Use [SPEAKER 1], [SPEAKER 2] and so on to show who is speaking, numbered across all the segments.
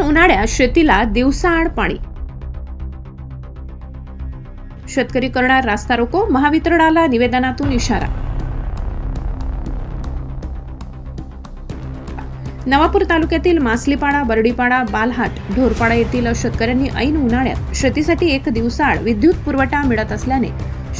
[SPEAKER 1] उन्हाळ्यात शेतीला दिवसाआड पाणी. शेतकरी करणार रास्ता रोको महावितरणाला निवेदनातून इशारा. नवापूर तालुक्यातील मासलीपाडा बर्डीपाडा बालहाट ढोरपाडा येथील शेतकऱ्यांनी ऐन उन्हाळ्यात शेतीसाठी एक दिवसाआड विद्युत पुरवठा मिळत असल्याने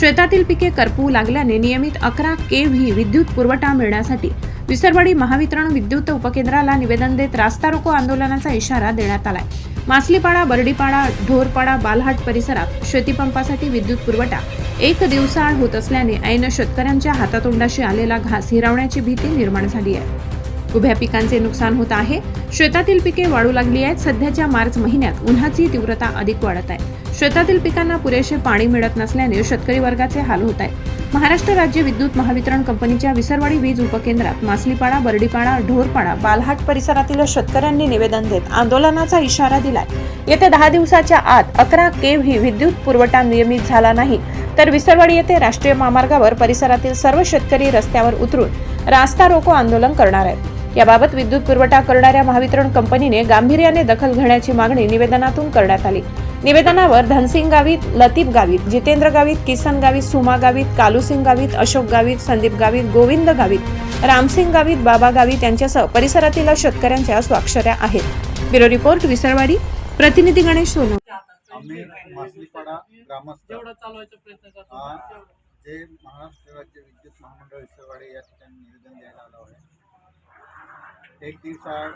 [SPEAKER 1] शेतातील पिके करपू लागल्याने नियमित अकरा के व्ही विद्युत पुरवठा मिळण्यासाठी विसरवाडी महावितरण विद्युत उपकेंद्राला निवेदन देत रास्ता रोको आंदोलनाचा इशारा देण्यात आलाय. मासलीपाडा बर्डीपाडा ढोरपाडा बालहाट परिसरात शेतीपंपासाठी विद्युत पुरवठा एक दिवसाआड होत असल्याने ऐन शेतकऱ्यांच्या हातातोंडाशी आलेला घास हिरावण्याची भीती निर्माण झाली आहे. उभ्या पिकांचे नुकसान होत आहे. शेतातील पिके वाढू लागली आहेत. सध्याच्या मार्च महिन्यात उन्हाची तीव्रता अधिक वाढत आहे. शेतातील पिकांना पुरेसे पाणी मिळत नसल्याने शेतकरी वर्गाचे हाल होत आहे महाराष्ट्र राज्य विद्युत महावितरण कंपनीच्या विसरवाडी वीज उपकेंद्रात मासलीपाडा बर्डीपाडा ढोरपाडा बालहाट परिसरातील शेतकऱ्यांनी निवेदन देत आंदोलनाचा इशारा दिलाय. येत्या दहा दिवसाच्या आत अकरा केव्ही विद्युत पुरवठा नियमित झाला नाही तर विसरवाडी येथे राष्ट्रीय महामार्गावर परिसरातील सर्व शेतकरी रस्त्यावर उतरून रास्ता रोको आंदोलन करणार आहेत. याबाबत विद्युत पुरवठा करणाऱ्या महावितरण कंपनीने गांभीर्याने दखल घेण्याची मागणी निवेदनातून करण्यात आली. निवेदनावर धनसिंग गावित लतीफ गावित जितेंद्र गावित किसन गावित सुमा गावित कालूसिंग गावित अशोक गावित संदीप गावित गोविंद गावित रामसिंग गावित बाबा गावित यांच्यासह परिसरातील शेतकऱ्यांच्या स्वाक्षऱ्या आहेत. Bureau report Visarwadi. प्रतिनिधी गणेश सोनवणे.
[SPEAKER 2] आम्ही मासलीपाडा ग्रामस्थ.
[SPEAKER 3] जेवढा चालवायचा प्रयत्न करतो तेवढा.
[SPEAKER 2] जे महाराष्ट्र राज्य विद्युत महामंडळ विसरवाडी या ठिकाणी निवेदन द्यायला आलो आहे. एक दिवसाआड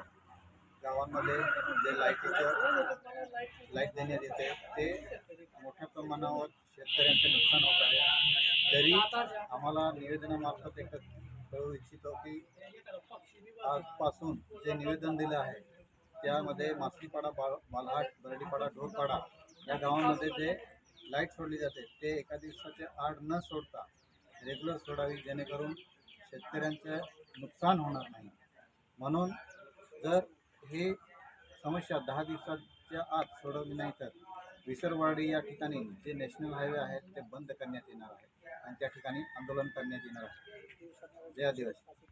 [SPEAKER 2] गावांमध्ये जे लाईटीचं लाइट देण्यात येते ते मोठ्या प्रमाणावर शेतकऱ्यांचे नुकसान होत आहे. तरी आम्हाला निवेदनामार्फत एक कळू इच्छितो की आजपासून जे निवेदन दिलं आहे त्यामध्ये मासलीपाडा बाळ मालहाट बरडीपाडा ढोरपाडा या गावांमध्ये जे लाइट सोडली जाते ते एका दिवसाचे आड न सोडता रेग्युलर सोडावी जेणेकरून शेतकऱ्यांचे नुकसान होणार नाही. म्हणून जर हे समस्या दहा दिवसाच्या आत सोडवली नाही तर विसरवाडी या ठिकाणी जे नॅशनल हायवे आहेत ते बंद करण्यात येणार आहे. आणि त्या ठिकाणी आंदोलन करण्यात येणार आहे. जय आदिवासी.